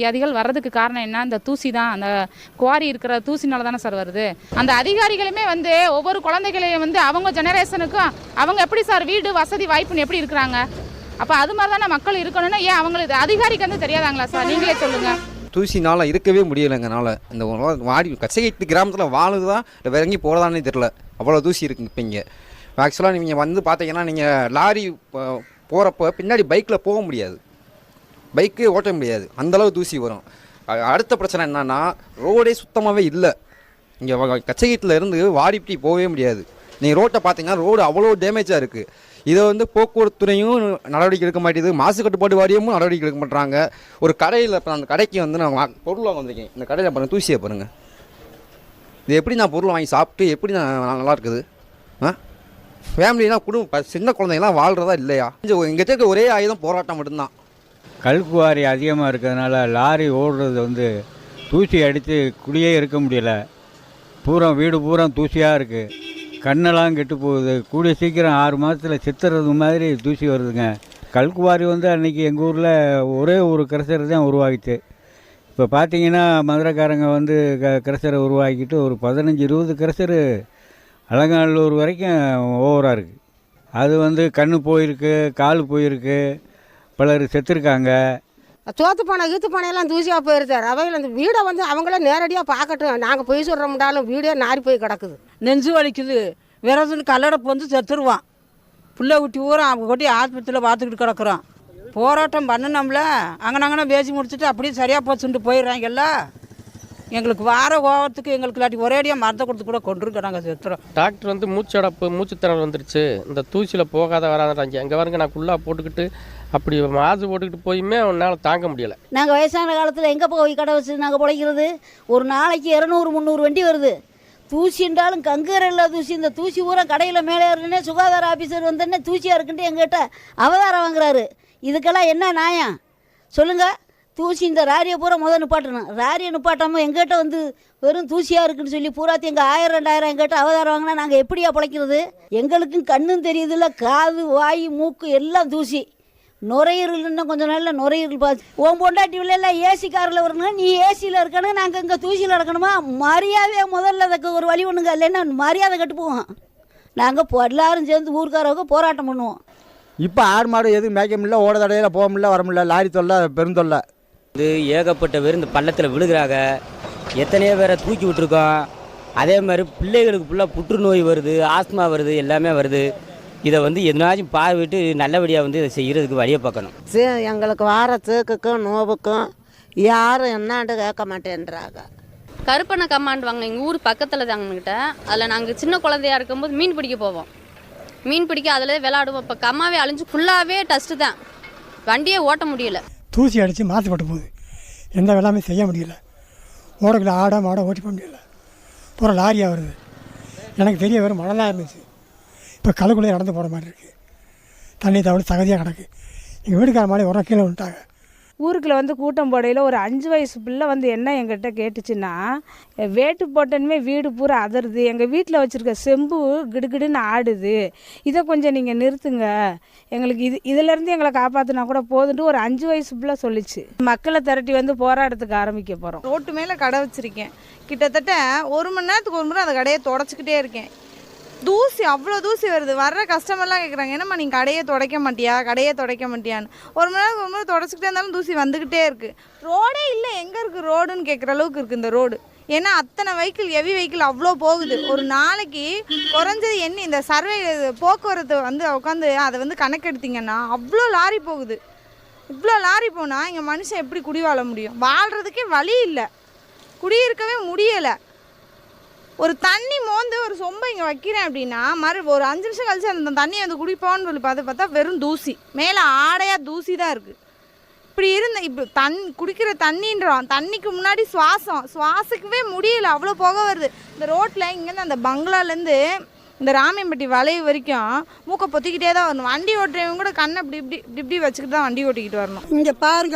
வியாதிகள் வர்றதுக்கு காரணம் என்ன? அந்த தூசி தான் அந்த குவாரி இருக்கிற தூசினால தானே சார் வருது. அந்த அதிகாரிகளுமே வந்து ஒவ்வொரு குழந்தைகளையும் வந்து அவங்க ஜெனரேஷனுக்கும் அவங்க எப்படி சார் வீடு வசதி வாய்ப்புன்னு எப்படி இருக்கிறாங்க? அப்போ அது மாதிரி தானே மக்கள் இருக்கணும்னா ஏன் அவங்களுக்கு அதிகாரிக்கு வந்து தெரியாதாங்களா சார்? நீங்களே சொல்லுங்கள் தூசினால் இருக்கவே முடியலைங்கனால இந்த வாடி கச்சைட்டு கிராமத்தில் வாழுதா இல்லை வேற எங்கேயும் போகிறதானே தெரில அவ்வளோ தூசி இருக்குங்க இப்போ இங்கே. ஆக்சுவலாக நீங்கள் வந்து பார்த்தீங்கன்னா நீங்கள் லாரி போகிறப்ப பின்னாடி பைக்கில் போக முடியாது. பைக்கே ஓட்ட முடியாது. அந்தளவு தூசி வரும். அடுத்த பிரச்சனை என்னன்னா ரோடே சுத்தமாகவே இல்லை. இங்கே கச்சைகீட்டில் இருந்து வாடிப்பட்டி போகவே முடியாது. நீங்கள் ரோட்டை பார்த்தீங்கன்னா ரோடு அவ்வளோ டேமேஜாக இருக்குது இதை வந்து போக்குவரத்துறையும் நடவடிக்கை எடுக்க மாட்டேங்குது. மாசு கட்டுப்பாடு வாரியமும் நடவடிக்கை எடுக்க மாட்டாங்க ஒரு கடையில் இப்போ அந்த கடைக்கு வந்து நான் பொருள் வாங்க வந்திருக்கேன். இந்த கடையில் பாருங்கள் தூசியை பாருங்கள் இது எப்படி நான் பொருள் வாங்கி சாப்பிட்டு எப்படி நான் நல்லா இருக்குது? ஆ? ஃபேமிலினா குடும்பம் சின்ன குழந்தைங்கலாம் வாழ்கிறதா இல்லையா? எங்கிட்ட இருக்க ஒரே ஆயுதம் போராட்டம் மட்டும்தான். கல்குவாரி அதிகமாக இருக்கிறதுனால லாரி ஓடுறது வந்து தூசி அடித்து குடியே இருக்க முடியல. பூரா வீடு பூரா தூசியாக இருக்குது கண்ணெல்லாம் கெட்டு போகுது. கூடிய சீக்கிரம் ஆறு மாதத்தில் சித்துறது மாதிரி தூசி வருதுங்க. கல்குவாரி வந்து அன்றைக்கி எங்கள் ஊரில் ஒரே ஒரு கிரசர் தான் உருவாகிச்சு இப்போ பார்த்தீங்கன்னா மதுரைக்காரங்க வந்து க கிரசரை உருவாக்கிட்டு ஒரு பதினஞ்சு இருபது கிரசரு அலங்காநல்லூர் வரைக்கும் ஓவராக இருக்குது அது வந்து கண் போயிருக்கு கால் போயிருக்கு. பலர் செத்துருக்காங்க. தோத்து பானை ஈத்து பானையெல்லாம் தூசியாக போயிருது அவையில் அந்த வீடை வந்து அவங்களே நேரடியாக பார்க்கட்டும். நாங்கள் பொய் சொல்கிறோம்னாலும் வீடே நாரி போய் கிடக்குது. நெஞ்சு வலிக்குது. விரதுன்னு கல்லடப்பு வந்து செத்துருவான். புள்ள குட்டி ஊரா அவங்க கொட்டி ஆஸ்பத்திரியில் பார்த்துக்கிட்டு கிடக்குறோம். போராட்டம் பண்ணணும்ல அங்கனங்கன பேசி முடிச்சுட்டு அப்படியே சரியாக போச்சுட்டு போயிடுறாங்கல்ல எங்களுக்கு வார கோவத்துக்கு எங்களுக்கு இல்லாட்டி ஒரேடியாக மரத்தை கொடுத்து கூட கொண்டுருக்க நாங்கள் செத்துறோம். டாக்டர் வந்து மூச்சடப்பு மூச்சுத்திறல் வந்துருச்சு. இந்த தூசியில் போகாத வராதாங்க எங்கே வருங்க நான் குள்ளா போட்டுக்கிட்டு அப்படி மாசு போட்டுக்கிட்டு போயுமே அவனால் தாங்க முடியலை. நாங்கள் வயசான காலத்தில் எங்கே போய் கடை வச்சு நாங்கள் பிழைக்கிறது? ஒரு நாளைக்கு இரநூறு முந்நூறு வண்டி வருது. தூசின்றாலும் கங்குற இல்லை தூசி. இந்த தூசி பூரா கடையில் மேலே ஏறினே சுகாதார ஆஃபீஸர் வந்தோடனே தூசியாக இருக்குன்ட்டு எங்கிட்ட அவதாரம் வாங்குறாரு. இதுக்கெல்லாம் என்ன நியாயம்? சொல்லுங்கள் தூசி இந்த ராரியை பூரா முதல் நிப்பாட்டணும். ராரியை நிப்பாட்டாமல் எங்கிட்ட வந்து வெறும் தூசியாக இருக்குன்னு சொல்லி பூராத்தி எங்கள் ஆயிரம் ரெண்டாயிரம் எங்கிட்ட அவதாரம் வாங்கினா நாங்கள் எப்படியா பிழைக்கிறது? எங்களுக்கும் கண்ணும் தெரியுதுல்ல காது வாய் மூக்கு எல்லாம் தூசி. நுரையீரல் இன்னும் கொஞ்சம் நாளில் நுரையீரல் பார்த்து உன் பொண்டாட்டி எல்லாம் ஏசி காரில் வரணும் நீ ஏசியில் இருக்கணும் நாங்கள் இங்கே தூசியில் இருக்கணுமா மரியாதையை முதல்ல அதுக்கு ஒரு வழி ஒன்றுங்க இல்லைன்னா மரியாதை கட்டு போவோம் நாங்கள் இப்போ எல்லாரும் சேர்ந்து ஊர்க்காரவங்க போராட்டம் பண்ணுவோம். இப்போ ஆடு மாடு எதுவும் மேய்க்க முடியல ஓட தடையில் போக முடியல வர முடியல லாரி தொல்லை பெருந்தொல்லை இது ஏகப்பட்ட பேர் இந்த பள்ளத்தில் விழுகிறாங்க. எத்தனையோ பேரை தூக்கி விட்டுருக்கோம். அதே மாதிரி பிள்ளைகளுக்கு ஃபுல்லாக புற்றுநோய் வருது ஆஸ்மா வருது எல்லாமே வருது. இதை வந்து எதனாச்சும் பார்வையிட்டு நல்லபடியாக வந்து இதை செய்கிறதுக்கு வழியை பார்க்கணும். சே எங்களுக்கு வார சேக்குக்கும் நோவுக்கும் யாரும் என்னாண்டு கேட்க மாட்டேன்றாங்க. கருப்பண்ண கம்மாண்டு வாங்க எங்கள் ஊர் பக்கத்தில் தாங்கக்கிட்ட அதில் நாங்கள் சின்ன குழந்தையா இருக்கும்போது மீன் பிடிக்க போவோம். மீன் பிடிக்க அதில் விளாடுவோம் இப்போ கம்மாவே அழிஞ்சு ஃபுல்லாகவே டஸ்ட்டு தான். வண்டியே ஓட்ட முடியல. தூசி அடித்து மாசுபட்டு போகுது எந்த வேலையுமே செய்ய முடியல. ஓடக்குள்ள ஆட மாட ஓட்டி போக முடியல பூரா லாரியாக வருது எனக்கு தெரிய வெறும் மழை தான் இருந்துச்சு. இப்போ கழுக்குள்ளே நடந்து போகிற மாதிரி இருக்குது தண்ணி தவிர சகதியாக கிடக்கு. எங்கள் வீட்டுக்கார மாதிரி உரம் கீழே விட்டாங்க ஊருக்குள்ள வந்து கூட்டம் போடையில் ஒரு அஞ்சு வயசு பிள்ளை வந்து என்ன எங்கிட்ட கேட்டுச்சுன்னா வேட்டு போட்டனுமே வீடு பூரா அதருது. எங்கள் வீட்டில் வச்சுருக்க செம்பு கிடுகிடுன்னு ஆடுது. இதை கொஞ்சம் நீங்கள் நிறுத்துங்க. எங்களுக்கு இது இதிலேருந்து எங்களை காப்பாற்றினா கூட போதுன்ட்டு ஒரு அஞ்சு வயசு பிள்ளை சொல்லிச்சு. மக்களை திரட்டி வந்து போராட்டத்துக்கு ஆரம்பிக்க போகிறோம் ரோட்டு மேலே கடை வச்சுருக்கேன். கிட்டத்தட்ட ஒரு மணி நேரத்துக்கு ஒரு முறை அந்த கடையை தொடச்சிக்கிட்டே இருக்கேன். தூசி அவ்வளோ தூசி வருது. வர்ற கஸ்டமர்லாம் கேட்குறாங்க என்னம்மா நீங்கள் கடையை துடைக்க மாட்டியா? கடையை துடைக்க மாட்டியான்னு. ஒரு மணி நேரம் ஒரு முறை தொடச்சிக்கிட்டே இருந்தாலும் தூசி வந்துக்கிட்டே இருக்குது ரோடே இல்லை. எங்கே இருக்குது ரோடுன்னு கேட்குற அளவுக்கு இருக்குது இந்த ரோடு. ஏன்னா அத்தனை வெஹிக்கிள் ஹெவி வெஹிக்கிள் அவ்வளோ போகுது. ஒரு நாளைக்கு குறைஞ்சது என்ன இந்த சர்வே போக்குவரத்து வந்து உட்காந்து அதை வந்து கணக்கெடுத்தீங்கன்னா அவ்வளோ லாரி போகுது. இவ்வளோ லாரி போனால் இங்கே மனுஷன் எப்படி குடி வாழ முடியும்? வாழ்கிறதுக்கே வழி இல்லை. குடியிருக்கவே முடியலை. ஒரு தண்ணி மோந்து ஒரு சொம்பை இங்கே வைக்கிறேன் அப்படின்னா மறு ஒரு அஞ்சு நிமிஷம் கழிச்சு அந்த தண்ணியை வந்து குடிப்போன்னு சொல்லி பார்த்து பார்த்தா வெறும் தூசி. மேலே ஆடையாக தூசி தான் இருக்குது இப்படி இருந்த இப்போ தண் குடிக்கிற தண்ணின்றோம். தண்ணிக்கு முன்னாடி சுவாசம். சுவாசிக்கவே முடியல. அவ்வளோ புகை வருது. இந்த ரோட்டில் இங்கேருந்து அந்த பங்களாலேருந்து இந்த ராமியம்பட்டி வளைவு வரைக்கும் மூக்கை பொத்திக்கிட்டே தான் வரணும். வண்டி ஓட்டுறவங்க கூட கண்ணை இப்படி இப்படி இப்படி இப்படி வச்சுக்கிட்டு தான் வண்டி ஓட்டிக்கிட்டு வரணும். இங்கே பாருங்க.